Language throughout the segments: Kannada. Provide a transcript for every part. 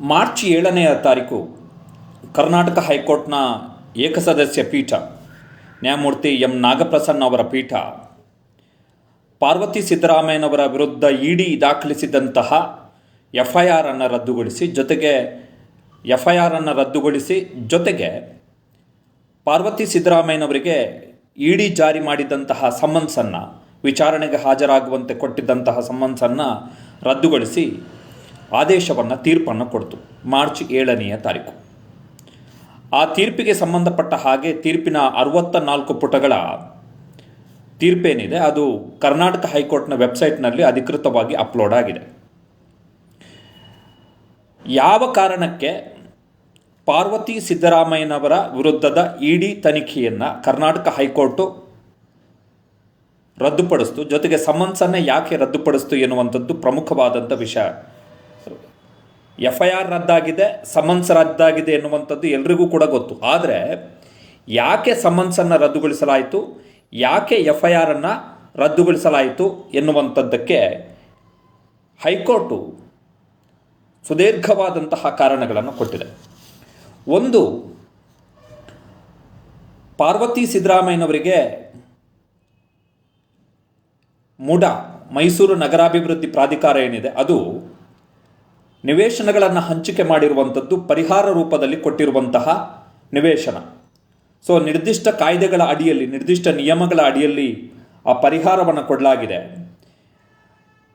ಮಾರ್ಚ್ ಏಳನೆಯ ತಾರೀಕು ಕರ್ನಾಟಕ ಹೈಕೋರ್ಟ್ನ ಏಕಸದಸ್ಯ ಪೀಠ, ನ್ಯಾಯಮೂರ್ತಿ ಎಂ. ನಾಗಪ್ರಸನ್ನ ಅವರ ಪೀಠ. ಪಾರ್ವತಿ ಸಿದ್ದರಾಮಯ್ಯನವರ ವಿರುದ್ಧ ಇಡಿ ದಾಖಲಿಸಿದಂತಹ ಎಫ್ ಐ ಆರ್ ಅನ್ನು ರದ್ದುಗೊಳಿಸಿ ಜೊತೆಗೆ ಎಫ್ ಐ ಆರ್ ಅನ್ನು ರದ್ದುಗೊಳಿಸಿ ಜೊತೆಗೆ ಪಾರ್ವತಿ ಸಿದ್ದರಾಮಯ್ಯನವರಿಗೆ ಇಡಿ ಜಾರಿ ಮಾಡಿದಂತಹ ಸಮನ್ಸನ್ನು, ವಿಚಾರಣೆಗೆ ಹಾಜರಾಗುವಂತೆ ಕೊಟ್ಟಿದ್ದಂತಹ ಸಮನ್ಸನ್ನು ರದ್ದುಗೊಳಿಸಿ ಆದೇಶವನ್ನು ತೀರ್ಪನ್ನು ಕೊಡ್ತು. ಮಾರ್ಚ್ ಏಳನೆಯ ತಾರೀಕು. ಆ ತೀರ್ಪಿಗೆ ಸಂಬಂಧಪಟ್ಟ ಹಾಗೆ ತೀರ್ಪಿನ ಅರವತ್ತ ನಾಲ್ಕು ಪುಟಗಳ ತೀರ್ಪೇನಿದೆ, ಅದು ಕರ್ನಾಟಕ ಹೈಕೋರ್ಟ್ನ ವೆಬ್ಸೈಟ್ನಲ್ಲಿ ಅಧಿಕೃತವಾಗಿ ಅಪ್ಲೋಡ್ ಆಗಿದೆ. ಯಾವ ಕಾರಣಕ್ಕೆ ಪಾರ್ವತಿ ಸಿದ್ದರಾಮಯ್ಯನವರ ವಿರುದ್ಧದ ಇಡಿ ತನಿಖೆಯನ್ನು ಕರ್ನಾಟಕ ಹೈಕೋರ್ಟು ರದ್ದುಪಡಿಸ್ತು? ಜೊತೆಗೆ ಸಮನ್ಸನ್ನೇ ಯಾಕೆ ರದ್ದುಪಡಿಸ್ತು ಎನ್ನುವಂಥದ್ದು ಪ್ರಮುಖವಾದಂಥ ವಿಷಯ. ಎಫ್ ಐ ಆರ್ ರದ್ದಾಗಿದೆ, ಸಮನ್ಸ್ ರದ್ದಾಗಿದೆ ಎನ್ನುವಂಥದ್ದು ಎಲ್ರಿಗೂ ಕೂಡ ಗೊತ್ತು. ಆದರೆ ಯಾಕೆ ಸಮನ್ಸನ್ನು ರದ್ದುಗೊಳಿಸಲಾಯಿತು, ಯಾಕೆ ಎಫ್ ಐ ಆರನ್ನು ರದ್ದುಗೊಳಿಸಲಾಯಿತು ಎನ್ನುವಂಥದ್ದಕ್ಕೆ ಹೈಕೋರ್ಟು ಸುದೀರ್ಘವಾದಂತಹ ಕಾರಣಗಳನ್ನು ಕೊಟ್ಟಿದೆ. ಒಂದು, ಪಾರ್ವತಿ ಸಿದ್ದರಾಮಯ್ಯನವರಿಗೆ ಮುಡ ಮೈಸೂರು ನಗರಾಭಿವೃದ್ಧಿ ಪ್ರಾಧಿಕಾರ ಏನಿದೆ, ಅದು ನಿವೇಶನಗಳನ್ನು ಹಂಚಿಕೆ ಮಾಡಿರುವಂಥದ್ದು ಪರಿಹಾರ ರೂಪದಲ್ಲಿ ಕೊಟ್ಟಿರುವಂತಹ ನಿವೇಶನ. ಸೊ, ನಿರ್ದಿಷ್ಟ ಕಾಯ್ದೆಗಳ ಅಡಿಯಲ್ಲಿ, ನಿರ್ದಿಷ್ಟ ನಿಯಮಗಳ ಅಡಿಯಲ್ಲಿ ಆ ಪರಿಹಾರವನ್ನು ಕೊಡಲಾಗಿದೆ.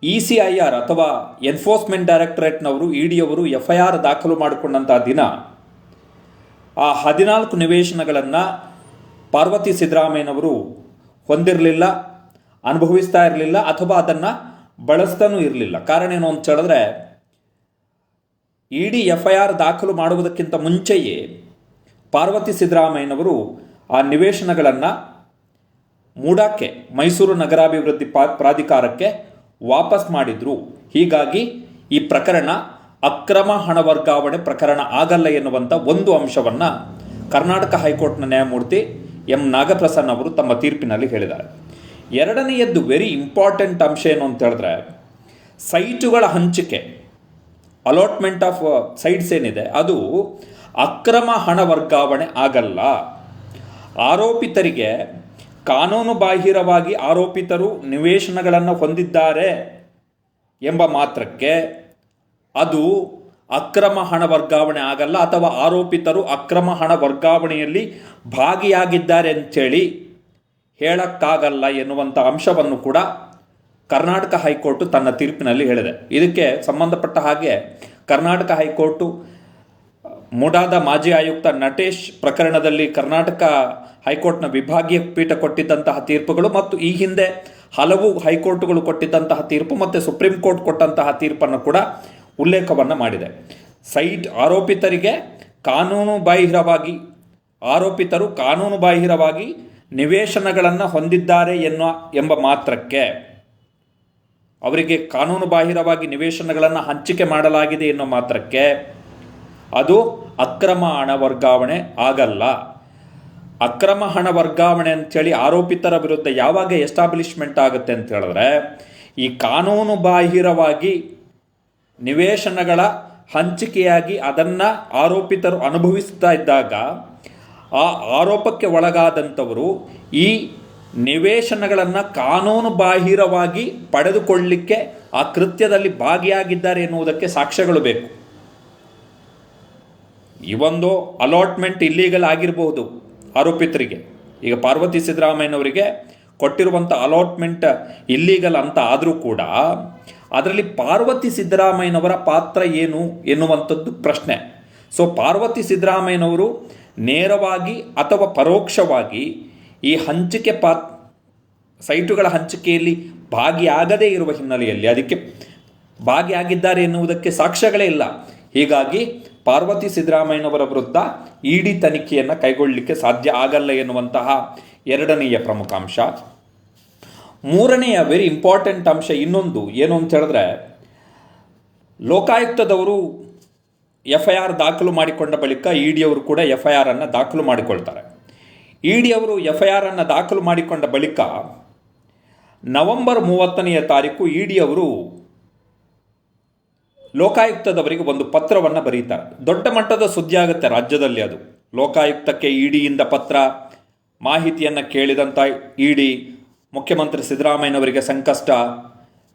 ಇ ಸಿ ಐ ಆರ್ ಅಥವಾ ಎನ್ಫೋರ್ಸ್ಮೆಂಟ್ ಡೈರೆಕ್ಟರೇಟ್ನವರು, ಇ ಡಿಯವರು ಎಫ್ ಐ ಆರ್ ದಾಖಲು ಮಾಡಿಕೊಂಡಂತಹ ದಿನ ಆ ಹದಿನಾಲ್ಕು ನಿವೇಶನಗಳನ್ನು ಪಾರ್ವತಿ ಸಿದ್ದರಾಮಯ್ಯನವರು ಹೊಂದಿರಲಿಲ್ಲ, ಅನುಭವಿಸ್ತಾ ಇರಲಿಲ್ಲ ಅಥವಾ ಅದನ್ನು ಬಳಸ್ತಾನೂ ಇರಲಿಲ್ಲ. ಕಾರಣ ಏನು ಅಂತ ಹೇಳಿದ್ರೆ ಇಡಿ ಎಫ್ ಐ ಆರ್ ದಾಖಲು ಮಾಡುವುದಕ್ಕಿಂತ ಮುಂಚೆಯೇ ಪಾರ್ವತಿ ಸಿದ್ದರಾಮಯ್ಯನವರು ಆ ನಿವೇಶನಗಳನ್ನು ಮೂಡಕ್ಕೆ, ಮೈಸೂರು ನಗರಾಭಿವೃದ್ಧಿ ಪ್ರಾಧಿಕಾರಕ್ಕೆ ವಾಪಸ್ ಮಾಡಿದ್ರು. ಹೀಗಾಗಿ ಈ ಪ್ರಕರಣ ಅಕ್ರಮ ಹಣ ವರ್ಗಾವಣೆ ಪ್ರಕರಣ ಆಗಲ್ಲ ಎನ್ನುವಂಥ ಒಂದು ಅಂಶವನ್ನು ಕರ್ನಾಟಕ ಹೈಕೋರ್ಟ್ನ ನ್ಯಾಯಮೂರ್ತಿ ಎಂ. ನಾಗಪ್ರಸನ್ನ ಅವರು ತಮ್ಮ ತೀರ್ಪಿನಲ್ಲಿ ಹೇಳಿದ್ದಾರೆ. ಎರಡನೆಯದ್ದು ವೆರಿ ಇಂಪಾರ್ಟೆಂಟ್ ಅಂಶ ಏನು ಅಂತ ಹೇಳಿದ್ರೆ, ಸೈಟುಗಳ ಹಂಚಿಕೆ. ಅಲಾಟ್ಮೆಂಟ್ ಆಫ್ ಸೈಡ್ಸ್ ಏನಿದೆ, ಅದು ಅಕ್ರಮ ಹಣ ವರ್ಗಾವಣೆ ಆಗಲ್ಲ. ಆರೋಪಿತರಿಗೆ ಕಾನೂನು ಬಾಹಿರವಾಗಿ ಆರೋಪಿತರು ನಿವೇಶನಗಳನ್ನು ಹೊಂದಿದ್ದಾರೆ ಎಂಬ ಮಾತ್ರಕ್ಕೆ ಅದು ಅಕ್ರಮ ಹಣ ವರ್ಗಾವಣೆ ಆಗಲ್ಲ ಅಥವಾ ಆರೋಪಿತರು ಅಕ್ರಮ ಹಣ ವರ್ಗಾವಣೆಯಲ್ಲಿ ಭಾಗಿಯಾಗಿದ್ದಾರೆ ಅಂಥೇಳಿ ಹೇಳಕ್ಕಾಗಲ್ಲ ಎನ್ನುವಂಥ ಅಂಶವನ್ನು ಕೂಡ ಕರ್ನಾಟಕ ಹೈಕೋರ್ಟು ತನ್ನ ತೀರ್ಪಿನಲ್ಲಿ ಹೇಳಿದೆ. ಇದಕ್ಕೆ ಸಂಬಂಧಪಟ್ಟ ಹಾಗೆ ಕರ್ನಾಟಕ ಹೈಕೋರ್ಟು, ಮುಡಾದ ಮಾಜಿ ಆಯುಕ್ತ ನಟೇಶ್ ಪ್ರಕರಣದಲ್ಲಿ ಕರ್ನಾಟಕ ಹೈಕೋರ್ಟ್ನ ವಿಭಾಗೀಯ ಪೀಠ ಕೊಟ್ಟಿದ್ದಂತಹ ತೀರ್ಪುಗಳು ಮತ್ತು ಈ ಹಿಂದೆ ಹಲವು ಹೈಕೋರ್ಟ್ಗಳು ಕೊಟ್ಟಿದ್ದಂತಹ ತೀರ್ಪು ಮತ್ತು ಸುಪ್ರೀಂ ಕೋರ್ಟ್ ಕೊಟ್ಟಂತಹ ತೀರ್ಪನ್ನು ಕೂಡ ಉಲ್ಲೇಖವನ್ನು ಮಾಡಿದೆ. ಸೈಟ್ ಆರೋಪಿತರಿಗೆ ಕಾನೂನು ಬಾಹಿರವಾಗಿ, ಆರೋಪಿತರು ಕಾನೂನು ಬಾಹಿರವಾಗಿ ನಿವೇಶನಗಳನ್ನು ಹೊಂದಿದ್ದಾರೆ ಎನ್ನುವ, ಎಂಬ ಮಾತ್ರಕ್ಕೆ ಅವರಿಗೆ ಕಾನೂನು ಬಾಹಿರವಾಗಿ ನಿವೇಶನಗಳನ್ನು ಹಂಚಿಕೆ ಮಾಡಲಾಗಿದೆ ಎನ್ನುವ ಮಾತ್ರಕ್ಕೆ ಅದು ಅಕ್ರಮ ಹಣ ವರ್ಗಾವಣೆ ಆಗಲ್ಲ. ಅಕ್ರಮ ಹಣ ವರ್ಗಾವಣೆ ಅಂಥೇಳಿ ಆರೋಪಿತರ ವಿರುದ್ಧ ಯಾವಾಗ ಎಸ್ಟಾಬ್ಲಿಷ್ಮೆಂಟ್ ಆಗುತ್ತೆ ಅಂತ ಹೇಳಿದ್ರೆ, ಈ ಕಾನೂನು ಬಾಹಿರವಾಗಿ ನಿವೇಶನಗಳ ಹಂಚಿಕೆಯಾಗಿ ಅದನ್ನು ಆರೋಪಿತರು ಅನುಭವಿಸ್ತಾ ಇದ್ದಾಗ, ಆ ಆರೋಪಕ್ಕೆ ಒಳಗಾದಂಥವರು ಈ ನಿವೇಶನಗಳನ್ನು ಕಾನೂನು ಬಾಹಿರವಾಗಿ ಪಡೆದುಕೊಳ್ಳಲಿಕ್ಕೆ ಆ ಕೃತ್ಯದಲ್ಲಿ ಭಾಗಿಯಾಗಿದ್ದಾರೆ ಎನ್ನುವುದಕ್ಕೆ ಸಾಕ್ಷ್ಯಗಳು ಬೇಕು. ಈ ಒಂದು ಅಲಾಟ್ಮೆಂಟ್ ಇಲ್ಲೀಗಲ್ ಆಗಿರಬಹುದು ಆರೋಪಿತರಿಗೆ. ಈಗ ಪಾರ್ವತಿ ಸಿದ್ದರಾಮಯ್ಯನವರಿಗೆ ಕೊಟ್ಟಿರುವಂಥ ಅಲಾಟ್ಮೆಂಟ್ ಇಲ್ಲೀಗಲ್ ಅಂತ ಆದರೂ ಕೂಡ ಅದರಲ್ಲಿ ಪಾರ್ವತಿ ಸಿದ್ದರಾಮಯ್ಯನವರ ಪಾತ್ರ ಏನು ಎನ್ನುವಂಥದ್ದು ಪ್ರಶ್ನೆ. ಸೊ ಪಾರ್ವತಿ ಸಿದ್ದರಾಮಯ್ಯನವರು ನೇರವಾಗಿ ಅಥವಾ ಪರೋಕ್ಷವಾಗಿ ಈ ಹಂಚಿಕೆ ಪಾ, ಸೈಟುಗಳ ಹಂಚಿಕೆಯಲ್ಲಿ ಭಾಗಿಯಾಗದೇ ಇರುವ ಹಿನ್ನೆಲೆಯಲ್ಲಿ ಅದಕ್ಕೆ ಭಾಗಿಯಾಗಿದ್ದಾರೆ ಎನ್ನುವುದಕ್ಕೆ ಸಾಕ್ಷ್ಯಗಳೇ ಇಲ್ಲ. ಹೀಗಾಗಿ ಪಾರ್ವತಿ ಸಿದ್ದರಾಮಯ್ಯನವರ ವಿರುದ್ಧ ಇಡಿ ತನಿಖೆಯನ್ನು ಕೈಗೊಳ್ಳಲಿಕ್ಕೆ ಸಾಧ್ಯ ಆಗಲ್ಲ ಎನ್ನುವಂತಹ ಎರಡನೆಯ ಪ್ರಮುಖ ಅಂಶ. ಮೂರನೆಯ ವೆರಿ ಇಂಪಾರ್ಟೆಂಟ್ ಅಂಶ ಇನ್ನೊಂದು. ಏನು ಅಂತ ಹೇಳಿದ್ರೆ, ಲೋಕಾಯುಕ್ತದವರು ಎಫ್ ಐ ಆರ್ ದಾಖಲು ಮಾಡಿಕೊಂಡ ಬಳಿಕ ಇ ಡಿ ಅವರು ಕೂಡ ಎಫ್ ಐ ಆರನ್ನು ದಾಖಲು ಮಾಡಿಕೊಳ್ತಾರೆ. ಇ ಡಿ ಅವರು ಎಫ್ ಐ ಆರನ್ನು ದಾಖಲು ಮಾಡಿಕೊಂಡ ಬಳಿಕ ನವೆಂಬರ್ ಮೂವತ್ತನೆಯ ತಾರೀಕು ಇಡಿ ಅವರು ಲೋಕಾಯುಕ್ತದವರಿಗೆ ಒಂದು ಪತ್ರವನ್ನು ಬರೀತಾರೆ. ದೊಡ್ಡ ಮಟ್ಟದ ಸುದ್ದಿ ಆಗುತ್ತೆ ರಾಜ್ಯದಲ್ಲಿ ಅದು. ಲೋಕಾಯುಕ್ತಕ್ಕೆ ಇಡಿಯಿಂದ ಪತ್ರ, ಮಾಹಿತಿಯನ್ನು ಕೇಳಿದಂಥ ಇಡಿ, ಮುಖ್ಯಮಂತ್ರಿ ಸಿದ್ದರಾಮಯ್ಯನವರಿಗೆ ಸಂಕಷ್ಟ,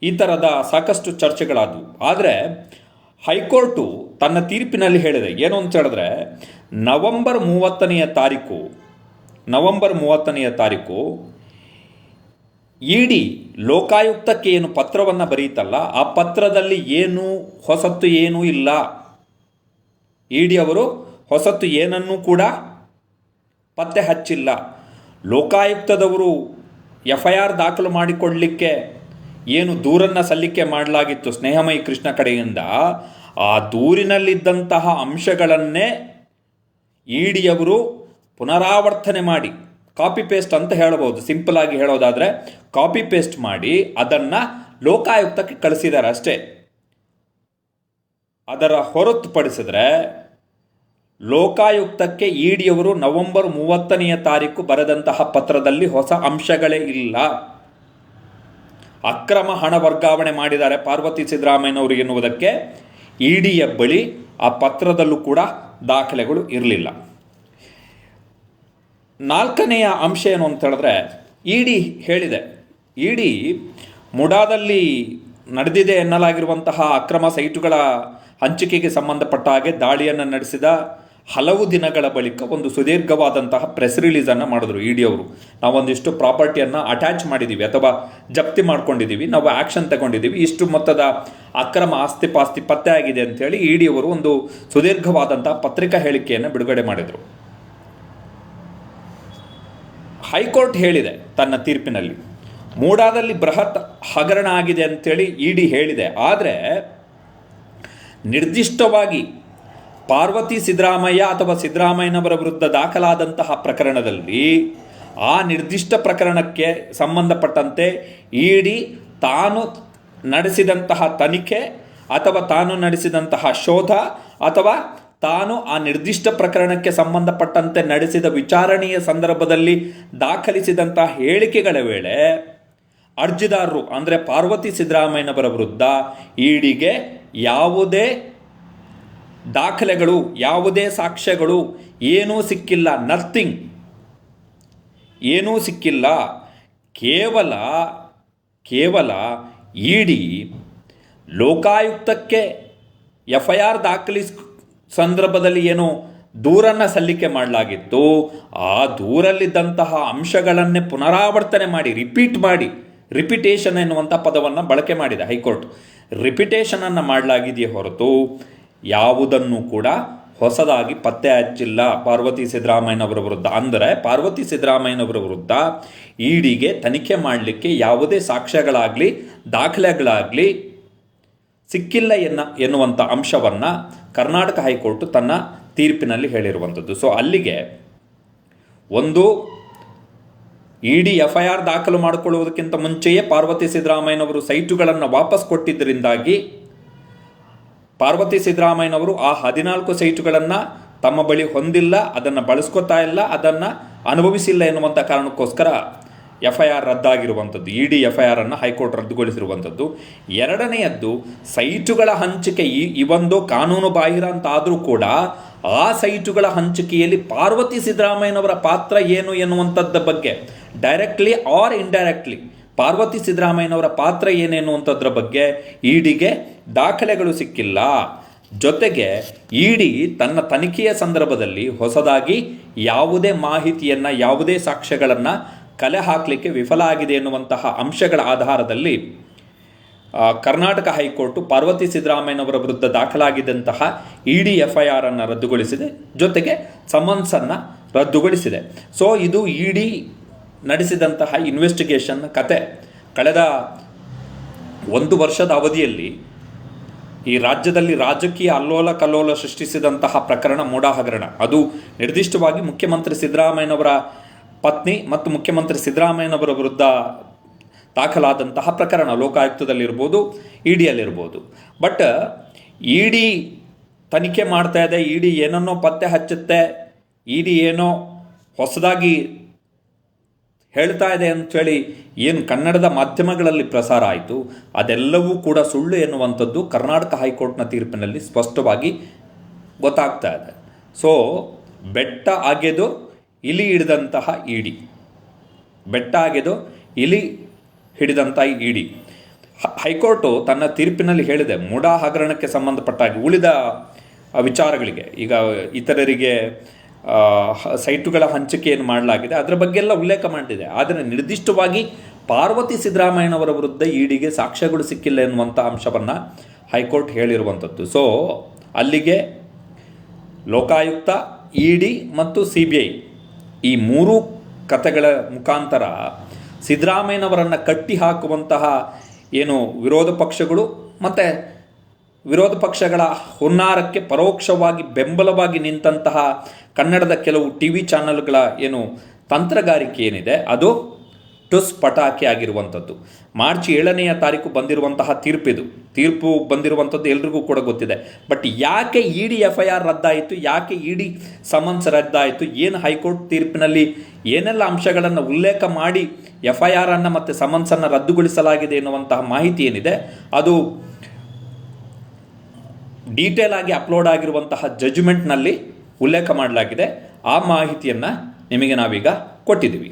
ಈ ಥರದ ಸಾಕಷ್ಟು ಚರ್ಚೆಗಳಾದವು. ಆದರೆ ಹೈಕೋರ್ಟು ತನ್ನ ತೀರ್ಪಿನಲ್ಲಿ ಹೇಳಿದೆ. ಏನು ಅಂತ ಹೇಳಿದ್ರೆ, ನವೆಂಬರ್ ಮೂವತ್ತನೆಯ ತಾರೀಕು ನವೆಂಬರ್ ಮೂವತ್ತನೆಯ ತಾರೀಕು, ಇಡಿ ಲೋಕಾಯುಕ್ತಕ್ಕೆ ಏನು ಪತ್ರವನ್ನು ಬರೀತಲ್ಲ, ಆ ಪತ್ರದಲ್ಲಿ ಏನು ಹೊಸತ್ತು ಏನೂ ಇಲ್ಲ. ಇಡಿ ಅವರು ಹೊಸತ್ತು ಏನನ್ನೂ ಕೂಡ ಪತ್ತೆ ಹಚ್ಚಿಲ್ಲ. ಲೋಕಾಯುಕ್ತದವರು ಎಫ್ ಐ ಆರ್ ದಾಖಲು ಮಾಡಿಕೊಳ್ಳಲಿಕ್ಕೆ ಏನು ದೂರನ್ನು ಸಲ್ಲಿಕೆ ಮಾಡಲಾಗಿತ್ತು ಸ್ನೇಹಮಯಿ ಕೃಷ್ಣ ಕಡೆಯಿಂದ, ಆ ದೂರಿನಲ್ಲಿದ್ದಂತಹ ಅಂಶಗಳನ್ನೇ ಇಡಿಯವರು ಪುನರಾವರ್ತನೆ ಮಾಡಿ ಕಾಪಿ ಪೇಸ್ಟ್ ಅಂತ ಹೇಳಬಹುದು ಸಿಂಪಲ್ ಆಗಿ ಹೇಳೋದಾದರೆ ಕಾಪಿ ಪೇಸ್ಟ್ ಮಾಡಿ, ಅದನ್ನು ಲೋಕಾಯುಕ್ತಕ್ಕೆ ಕಳಿಸಿದ್ದಾರೆ ಅಷ್ಟೇ. ಅದರ ಹೊರತುಪಡಿಸಿದ್ರೆ, ಲೋಕಾಯುಕ್ತಕ್ಕೆ ಇಡಿಯವರು ನವೆಂಬರ್ ಮೂವತ್ತನೆಯ ತಾರೀಕು ಬರೆದಂತಹ ಪತ್ರದಲ್ಲಿ ಹೊಸ ಅಂಶಗಳೇ ಇಲ್ಲ. ಅಕ್ರಮ ಹಣ ವರ್ಗಾವಣೆ ಮಾಡಿದ್ದಾರೆ ಪಾರ್ವತಿ ಸಿದ್ದರಾಮಯ್ಯನವರು ಎನ್ನುವುದಕ್ಕೆ ಇಡಿಯ ಬಳಿ ಆ ಪತ್ರದಲ್ಲೂ ಕೂಡ ದಾಖಲೆಗಳು ಇರಲಿಲ್ಲ. ನಾಲ್ಕನೆಯ ಅಂಶ ಏನು ಅಂತ ಹೇಳಿದ್ರೆ, ಇಡಿ ಹೇಳಿದೆ. ಇಡಿ ಮುಡಾದಲ್ಲಿ ನಡೆದಿದೆ ಎನ್ನಲಾಗಿರುವಂತಹ ಅಕ್ರಮ ಸೈಟುಗಳ ಹಂಚಿಕೆಗೆ ಸಂಬಂಧಪಟ್ಟ ಹಾಗೆ ದಾಳಿಯನ್ನು ನಡೆಸಿದ ಹಲವು ದಿನಗಳ ಬಳಿಕ ಒಂದು ಸುದೀರ್ಘವಾದಂತಹ ಪ್ರೆಸ್ ರಿಲೀಸನ್ನು ಮಾಡಿದ್ರು ಇಡಿ ಅವರು. ನಾವೊಂದಿಷ್ಟು ಪ್ರಾಪರ್ಟಿಯನ್ನು ಅಟ್ಯಾಚ್ ಮಾಡಿದ್ದೀವಿ ಅಥವಾ ಜಪ್ತಿ ಮಾಡ್ಕೊಂಡಿದ್ದೀವಿ ನಾವು ಆ್ಯಕ್ಷನ್ ತಗೊಂಡಿದ್ದೀವಿ ಇಷ್ಟು ಮೊತ್ತದ ಅಕ್ರಮ ಆಸ್ತಿ ಪಾಸ್ತಿ ಪತ್ತೆ ಆಗಿದೆ ಅಂತೇಳಿ ಇಡಿ ಅವರು ಒಂದು ಸುದೀರ್ಘವಾದಂತಹ ಪತ್ರಿಕಾ ಹೇಳಿಕೆಯನ್ನು ಬಿಡುಗಡೆ ಮಾಡಿದರು. ಹೈಕೋರ್ಟ್ ಹೇಳಿದೆ ತನ್ನ ತೀರ್ಪಿನಲ್ಲಿ. ಮೂಡಾದಲ್ಲಿ ಬೃಹತ್ ಹಗರಣ ಆಗಿದೆ ಅಂತೇಳಿ ಇಡಿ ಹೇಳಿದೆ. ಆದರೆ ನಿರ್ದಿಷ್ಟವಾಗಿ ಪಾರ್ವತಿ ಸಿದ್ದರಾಮಯ್ಯ ಅಥವಾ ಸಿದ್ದರಾಮಯ್ಯನವರ ವಿರುದ್ಧ ದಾಖಲಾದಂತಹ ಪ್ರಕರಣದಲ್ಲಿ ಆ ನಿರ್ದಿಷ್ಟ ಪ್ರಕರಣಕ್ಕೆ ಸಂಬಂಧಪಟ್ಟಂತೆ ಇಡಿ ತಾನು ನಡೆಸಿದಂತಹ ತನಿಖೆ ಅಥವಾ ತಾನು ನಡೆಸಿದಂತಹ ಶೋಧ ಅಥವಾ ತಾನು ಆ ನಿರ್ದಿಷ್ಟ ಪ್ರಕರಣಕ್ಕೆ ಸಂಬಂಧಪಟ್ಟಂತೆ ನಡೆಸಿದ ವಿಚಾರಣೆಯ ಸಂದರ್ಭದಲ್ಲಿ ದಾಖಲಿಸಿದಂತಹ ಹೇಳಿಕೆಗಳ ವೇಳೆ ಅರ್ಜಿದಾರರು, ಅಂದರೆ ಪಾರ್ವತಿ ಸಿದ್ದರಾಮಯ್ಯನವರ ವಿರುದ್ಧ ಇಡಿಗೆ ಯಾವುದೇ ದಾಖಲೆಗಳು, ಯಾವುದೇ ಸಾಕ್ಷ್ಯಗಳು ಏನೂ ಸಿಕ್ಕಿಲ್ಲ ನಥಿಂಗ್ ಏನೂ ಸಿಕ್ಕಿಲ್ಲ. ಕೇವಲ ಕೇವಲ ಇಡಿ ಲೋಕಾಯುಕ್ತಕ್ಕೆ ಎಫ್ ಐ ಆರ್ ದಾಖಲಿಸ್ ಸಂದರ್ಭದಲ್ಲಿ ಏನು ದೂರನ್ನು ಸಲ್ಲಿಕೆ ಮಾಡಲಾಗಿತ್ತು, ಆ ದೂರಲ್ಲಿದ್ದಂತಹ ಅಂಶಗಳನ್ನೇ ಪುನರಾವರ್ತನೆ ಮಾಡಿ ರಿಪೀಟ್ ಮಾಡಿ ರಿಪಿಟೇಷನ್ ಎನ್ನುವಂಥ ಪದವನ್ನು ಬಳಕೆ ಮಾಡಿದೆ ಹೈಕೋರ್ಟ್. ರಿಪಿಟೇಷನನ್ನು ಮಾಡಲಾಗಿದೆಯೇ ಹೊರತು ಯಾವುದನ್ನು ಕೂಡ ಹೊಸದಾಗಿ ಪತ್ತೆ ಹಚ್ಚಿಲ್ಲ. ಪಾರ್ವತಿ ಸಿದ್ದರಾಮಯ್ಯನವರ ವಿರುದ್ಧ. ಅಂದರೆ ಪಾರ್ವತಿ ಸಿದ್ದರಾಮಯ್ಯನವರ ವಿರುದ್ಧ ಇಡಿಗೆ ತನಿಖೆ ಮಾಡಲಿಕ್ಕೆ ಯಾವುದೇ ಸಾಕ್ಷ್ಯಗಳಾಗಲಿ, ದಾಖಲೆಗಳಾಗಲಿ ಸಿಕ್ಕಿಲ್ಲ ಎನ್ನ ಎನ್ನುವಂಥ ಅಂಶವನ್ನು ಕರ್ನಾಟಕ ಹೈಕೋರ್ಟ್ ತನ್ನ ತೀರ್ಪಿನಲ್ಲಿ ಹೇಳಿರುವಂಥದ್ದು ಸೊ ಅಲ್ಲಿಗೆ ಒಂದು E D F I R ದಾಖಲು ಮಾಡಿಕೊಳ್ಳುವುದಕ್ಕಿಂತ ಮುಂಚೆಯೇ ಪಾರ್ವತಿ ಸಿದ್ದರಾಮಯ್ಯನವರು ಸೈಟುಗಳನ್ನು ವಾಪಸ್ ಕೊಟ್ಟಿದ್ದರಿಂದಾಗಿ ಪಾರ್ವತಿ ಸಿದ್ದರಾಮಯ್ಯನವರು ಆ ಹದಿನಾಲ್ಕು ಸೈಟುಗಳನ್ನು ತಮ್ಮ ಬಳಿ ಹೊಂದಿಲ್ಲ, ಅದನ್ನು ಬಳಸ್ಕೊತಾ ಇಲ್ಲ, ಅದನ್ನು ಅನುಭವಿಸಿಲ್ಲ ಎನ್ನುವಂಥ ಕಾರಣಕ್ಕೋಸ್ಕರ ಎಫ್ ಐ ಆರ್ ರದ್ದಾಗಿರುವಂಥದ್ದು ಇ ಡಿ ಎಫ್ ಐ ಆರನ್ನು ಹೈಕೋರ್ಟ್ ರದ್ದುಗೊಳಿಸಿರುವಂಥದ್ದು. ಎರಡನೆಯದ್ದು, ಸೈಟುಗಳ ಹಂಚಿಕೆ ಈ, ಇವೊಂದು ಕಾನೂನು ಬಾಹಿರ ಅಂತ ಆದರೂ ಕೂಡ ಆ ಸೈಟುಗಳ ಹಂಚಿಕೆಯಲ್ಲಿ ಪಾರ್ವತಿ ಸಿದ್ದರಾಮಯ್ಯನವರ ಪಾತ್ರ ಏನು ಎನ್ನುವಂಥದ್ದ ಬಗ್ಗೆ ಡೈರೆಕ್ಟ್ಲಿ ಆರ್ ಇಂಡೈರೆಕ್ಟ್ಲಿ ಪಾರ್ವತಿ ಸಿದ್ದರಾಮಯ್ಯನವರ ಪಾತ್ರ ಏನೆನ್ನುವಂಥದ್ರ ಬಗ್ಗೆ ಇಡಿಗೆ ದಾಖಲೆಗಳು ಸಿಕ್ಕಿಲ್ಲ. ಜೊತೆಗೆ, ಇಡಿ ತನ್ನ ತನಿಖೆಯ ಸಂದರ್ಭದಲ್ಲಿ ಹೊಸದಾಗಿ ಯಾವುದೇ ಮಾಹಿತಿಯನ್ನು, ಯಾವುದೇ ಸಾಕ್ಷ್ಯಗಳನ್ನು ಕಲೆ ಹಾಕಲಿಕ್ಕೆ ವಿಫಲ ಆಗಿದೆ ಎನ್ನುವಂತಹ ಅಂಶಗಳ ಆಧಾರದಲ್ಲಿ ಕರ್ನಾಟಕ ಹೈಕೋರ್ಟು ಪಾರ್ವತಿ ಸಿದ್ದರಾಮಯ್ಯನವರ ವಿರುದ್ಧ ದಾಖಲಾಗಿದ್ದಂತಹ ಇ ಡಿ ಎಫ್ ಐ ಆರನ್ನು ರದ್ದುಗೊಳಿಸಿದೆ. ಜೊತೆಗೆ ಸಮನ್ಸನ್ನು ರದ್ದುಗೊಳಿಸಿದೆ. ಸೊ, ಇದು ಇ ಡಿ ನಡೆಸಿದಂತಹ ಇನ್ವೆಸ್ಟಿಗೇಷನ್ ಕತೆ. ಕಳೆದ ಒಂದು ವರ್ಷದ ಅವಧಿಯಲ್ಲಿ ಈ ರಾಜ್ಯದಲ್ಲಿ ರಾಜಕೀಯ ಅಲ್ಲೋಲ ಕಲ್ಲೋಲ ಸೃಷ್ಟಿಸಿದಂತಹ ಪ್ರಕರಣ ಮೂಡಾ ಹಗರಣ ಅದು ನಿರ್ದಿಷ್ಟವಾಗಿ ಮುಖ್ಯಮಂತ್ರಿ ಸಿದ್ದರಾಮಯ್ಯನವರ ಪತ್ನಿ ಮತ್ತು ಮುಖ್ಯಮಂತ್ರಿ ಸಿದ್ದರಾಮಯ್ಯನವರ ವಿರುದ್ಧ ದಾಖಲಾದಂತಹ ಪ್ರಕರಣ ಲೋಕಾಯುಕ್ತದಲ್ಲಿರ್ಬೋದು ಇ ಡಿಯಲ್ಲಿರ್ಬೋದು ಬಟ್ ಇ ಡಿ ತನಿಖೆ ಮಾಡ್ತಾ ಇದೆ ಇ ಡಿ ಏನನ್ನೋ ಪತ್ತೆ ಹಚ್ಚುತ್ತೆ ಇ ಡಿ ಏನೋ ಹೊಸದಾಗಿ ಹೇಳ್ತಾ ಇದೆ ಅಂಥೇಳಿ ಏನು ಕನ್ನಡದ ಮಾಧ್ಯಮಗಳಲ್ಲಿ ಪ್ರಸಾರ ಆಯಿತು, ಅದೆಲ್ಲವೂ ಕೂಡ ಸುಳ್ಳು ಎನ್ನುವಂಥದ್ದು ಕರ್ನಾಟಕ ಹೈಕೋರ್ಟ್ನ ತೀರ್ಪಿನಲ್ಲಿ ಸ್ಪಷ್ಟವಾಗಿ ಗೊತ್ತಾಗ್ತಾ ಇದೆ. ಸೊ ಬೆಟ್ಟ ಅಗೆದು ಇಲಿ ಹಿಡಿದಂತಹ ಇಡಿ ಬೆಟ್ಟ ಅಗೆದು ಇಲಿ ಹಿಡಿದಂತಹ ಇಡಿ ಹೈಕೋರ್ಟು ತನ್ನ ತೀರ್ಪಿನಲ್ಲಿ ಹೇಳಿದೆ, ಮೂಡಾ ಹಗರಣಕ್ಕೆ ಸಂಬಂಧಪಟ್ಟಾಗಿ ಉಳಿದ ವಿಚಾರಗಳಿಗೆ. ಈಗ ಇತರರಿಗೆ ಸೈಟುಗಳ ಹಂಚಿಕೆಯನ್ನು ಮಾಡಲಾಗಿದೆ. ಅದರ ಬಗ್ಗೆ ಎಲ್ಲ ಉಲ್ಲೇಖ ಮಾಡಿದೆ. ಆದರೆ ನಿರ್ದಿಷ್ಟವಾಗಿ ಪಾರ್ವತಿ ಸಿದ್ದರಾಮಯ್ಯನವರ ವಿರುದ್ಧ ಇಡಿಗೆ ಸಾಕ್ಷ್ಯಗಳು ಸಿಕ್ಕಿಲ್ಲ ಎನ್ನುವಂಥ ಅಂಶವನ್ನು ಹೈಕೋರ್ಟ್ ಹೇಳಿರುವಂಥದ್ದು. ಸೊ, ಅಲ್ಲಿಗೆ ಲೋಕಾಯುಕ್ತ ಇ ಮತ್ತು ಸಿ ಬಿ ಐ ಈ ಮೂರೂ ಕಥೆಗಳ ಮುಖಾಂತರ ಸಿದ್ದರಾಮಯ್ಯನವರನ್ನು ಕಟ್ಟಿ ಹಾಕುವಂತಹ ಏನು ವಿರೋಧ ಪಕ್ಷಗಳು ಮತ್ತು ವಿರೋಧ ಪಕ್ಷಗಳ ಹುನ್ನಾರಕ್ಕೆ ಪರೋಕ್ಷವಾಗಿ ಬೆಂಬಲವಾಗಿ ನಿಂತಹ ಕನ್ನಡದ ಕೆಲವು ಟಿ ವಿ ಚಾನಲ್ಗಳ ಏನು ತಂತ್ರಗಾರಿಕೆ ಏನಿದೆ, ಅದು ಟುಸ್ ಪಟಾಕಿ ಆಗಿರುವಂಥದ್ದು. ಮಾರ್ಚ್ ಏಳನೆಯ ತಾರೀಕು ಬಂದಿರುವಂತಹ ತೀರ್ಪಿದು ತೀರ್ಪು ಬಂದಿರುವಂಥದ್ದು ಎಲ್ರಿಗೂ ಕೂಡ ಗೊತ್ತಿದೆ. ಬಟ್ ಯಾಕೆ E D F I R ರದ್ದಾಯಿತು? ಯಾಕೆ ಇ ಡಿ ಸಮನ್ಸ್ ರದ್ದಾಯಿತು? ಏನು ಹೈಕೋರ್ಟ್ ತೀರ್ಪಿನಲ್ಲಿ ಏನೆಲ್ಲ ಅಂಶಗಳನ್ನು ಉಲ್ಲೇಖ ಮಾಡಿ ಎಫ್ ಐ ಆರ್ ಅನ್ನು ಮತ್ತು ಸಮನ್ಸನ್ನು ರದ್ದುಗೊಳಿಸಲಾಗಿದೆ ಎನ್ನುವಂತಹ ಮಾಹಿತಿ ಏನಿದೆ? ಅದು ಡೀಟೇಲ್ ಆಗಿ ಅಪ್ಲೋಡ್ ಆಗಿರುವಂತಹ ಜಜ್ಮೆಂಟ್ನಲ್ಲಿ ಉಲ್ಲೇಖ ಮಾಡಲಾಗಿದೆ. ಆ ಮಾಹಿತಿಯನ್ನು ನಿಮಗೆ ನಾವೀಗ ಕೊಟ್ಟಿದ್ದೀವಿ.